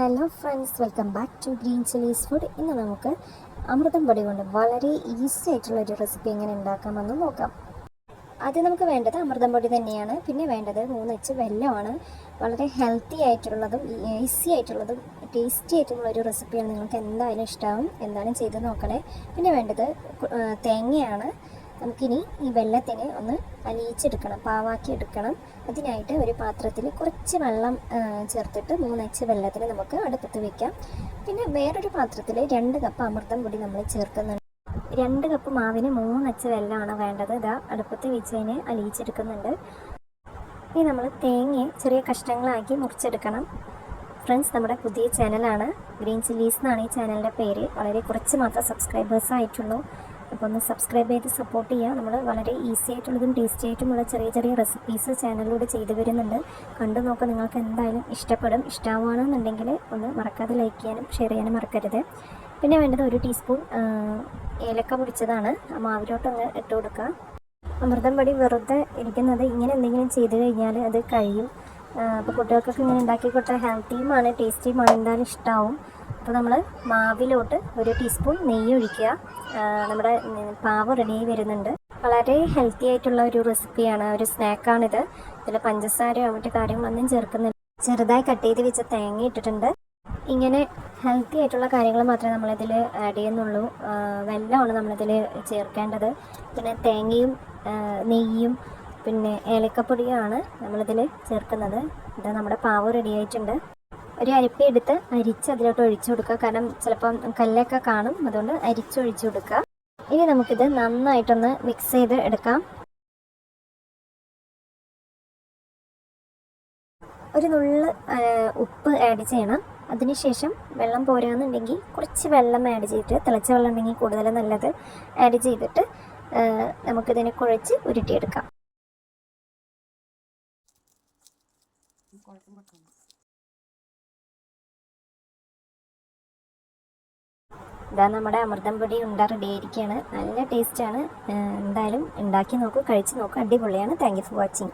Hello friends welcome back to Green Chillies Food. ഇന്ന് നമുക്ക് അമൃതം പൊടി കൊണ്ട് വളരെ ഈസി ആയിട്ടുള്ള ഒരു റെസിപ്പി എങ്ങനെ ഉണ്ടാക്കാമെന്ന് നോക്കാം. ആദ്യം നമുക്ക് വേണ്ടത് അമൃതം പൊടി തന്നെയാണ്. പിന്നെ വേണ്ടത് മൂന്ന് ഇച്ച് വെല്ലമാണ്. വളരെ ഹെൽത്തി ആയിട്ടുള്ളതും ഈസി ആയിട്ടുള്ളതും ടേസ്റ്റി ആയിട്ടുള്ള ഒരു റെസിപ്പിയാണ്. നിങ്ങൾക്ക് എന്തായാലും ഇഷ്ടമാവും എന്തായാലും ചെയ്ത് നോക്കണേ. പിന്നെ വേണ്ടത് തേങ്ങയാണ്. നമുക്കിനി ഈ വെള്ളത്തിന് ഒന്ന് അലിയിച്ചെടുക്കണം പാവാക്കി എടുക്കണം അതിനായിട്ട് ഒരു പാത്രത്തിൽ കുറച്ച് വെള്ളം ചേർത്തിട്ട് മൂന്നച്ച് വെള്ളത്തിന് നമുക്ക് അടുപ്പത്ത് വെക്കാം. പിന്നെ വേറൊരു പാത്രത്തിൽ രണ്ട് കപ്പ് അമൃതം പൊടി നമ്മൾ ചേർക്കുന്നുണ്ട്. രണ്ട് കപ്പ് മാവിന് മൂന്നച്ച് വെള്ളമാണ് വേണ്ടത്. ഇതാ അടുപ്പത്ത് വെച്ചതിന് അലിയിച്ചെടുക്കുന്നുണ്ട്. ഇനി നമ്മൾ തേങ്ങ ചെറിയ കഷ്ണങ്ങളാക്കി മുറിച്ചെടുക്കണം. ഫ്രണ്ട്സ് നമ്മുടെ പുതിയ ചാനലാണ്. ഗ്രീൻ ചില്ലീസ് എന്നാണ് ഈ ചാനലിന്റെ പേര്. വളരെ കുറച്ച് മാത്രം സബ്സ്ക്രൈബേഴ്സ് ആയിട്ടുള്ളൂ. അപ്പോൾ ഒന്ന് സബ്സ്ക്രൈബ് ചെയ്ത് സപ്പോർട്ട് ചെയ്യുക. നമ്മൾ വളരെ ഈസി ആയിട്ടുള്ളതും ടേസ്റ്റി ആയിട്ടുമുള്ള ചെറിയ ചെറിയ റെസിപ്പീസ് ചാനലിലൂടെ ചെയ്തു വരുന്നുണ്ട്. കണ്ടു നോക്കുക നിങ്ങൾക്ക് എന്തായാലും ഇഷ്ടപ്പെടും. ഇഷ്ടമാണെന്നുണ്ടെങ്കിൽ ഒന്ന് മറക്കാതെ ലൈക്ക് ചെയ്യാനും ഷെയർ ചെയ്യാനും മറക്കരുത്. പിന്നെ വേണ്ടത് ഒരു ടീസ്പൂൺ ഏലക്ക പൊടിച്ചതാണ്. ആ മാവിലോട്ട് അങ്ങ് ഇട്ട് കൊടുക്കുക. അമൃതം പൊടി വെറുതെ ഇരിക്കുന്നത് ഇങ്ങനെ എന്തെങ്കിലും ചെയ്തു കഴിഞ്ഞാൽ അത് കഴിയും. അപ്പോൾ കുട്ടികൾക്കൊക്കെ ഇങ്ങനെ ഉണ്ടാക്കി കൊടുത്താൽ ഹെൽത്തിയുമാണ് ടേസ്റ്റിയുമാണ് എന്തായാലും ഇഷ്ടമാവും അപ്പോൾ നമ്മൾ മാവിലോട്ട് ഒരു ടീസ്പൂൺ നെയ്യ് ഒഴിക്കുക. നമ്മുടെ പാവ് റെഡി വരുന്നുണ്ട്. വളരെ ഹെൽത്തി ആയിട്ടുള്ള ഒരു റെസിപ്പിയാണ് ഒരു സ്നാക്കാണിത് ഇതിൽ പഞ്ചസാരയോ മറ്റു കാര്യങ്ങളൊന്നും ചേർക്കുന്നില്ല. ചെറുതായി കട്ട് ചെയ്ത് വെച്ച തേങ്ങ ഇട്ടിട്ടുണ്ട്. ഇങ്ങനെ ഹെൽത്തി ആയിട്ടുള്ള കാര്യങ്ങൾ മാത്രമേ നമ്മളിതിൽ ആഡ് ചെയ്യുന്നുള്ളൂ. വെല്ലമാണ് നമ്മളിതിൽ ചേർക്കേണ്ടത്. പിന്നെ തേങ്ങയും നെയ്യും പിന്നെ ഏലക്കപ്പൊടിയാണ് നമ്മളിതിൽ ചേർക്കുന്നത്. ഇത് നമ്മുടെ പാവ് റെഡി ആയിട്ടുണ്ട്. ഒരു അരിപ്പ എടുത്ത് അരിച്ച് അതിലോട്ട് ഒഴിച്ചു കൊടുക്കുക. കാരണം ചിലപ്പം കല്ലൊക്കെ കാണും. അതുകൊണ്ട് അരിച്ചൊഴിച്ചു കൊടുക്കുക. ഇനി നമുക്കിത് നന്നായിട്ടൊന്ന് മിക്സ് ചെയ്ത് എടുക്കാം. ഒരു നുള്ള് ഉപ്പ് ആഡ് ചെയ്യണം. അതിനുശേഷം വെള്ളം പോരാന്നുണ്ടെങ്കിൽ കുറച്ച് വെള്ളം ആഡ് ചെയ്തിട്ട് തിളച്ച വെള്ളം ഉണ്ടെങ്കിൽ കൂടുതൽ നല്ലത് ആഡ് ചെയ്തിട്ട് നമുക്കിതിനെ കുഴച്ച് ഉരുട്ടിയെടുക്കാം. ഇതാ നമ്മുടെ അമൃതം പൊടി ഉണ്ട റെഡി ആയിരിക്കുകയാണ് നല്ല ടേസ്റ്റാണ് എന്തായാലും ഉണ്ടാക്കി നോക്കൂ കഴിച്ച് നോക്കൂ. അടിപൊളിയാണ്. Thank you for watching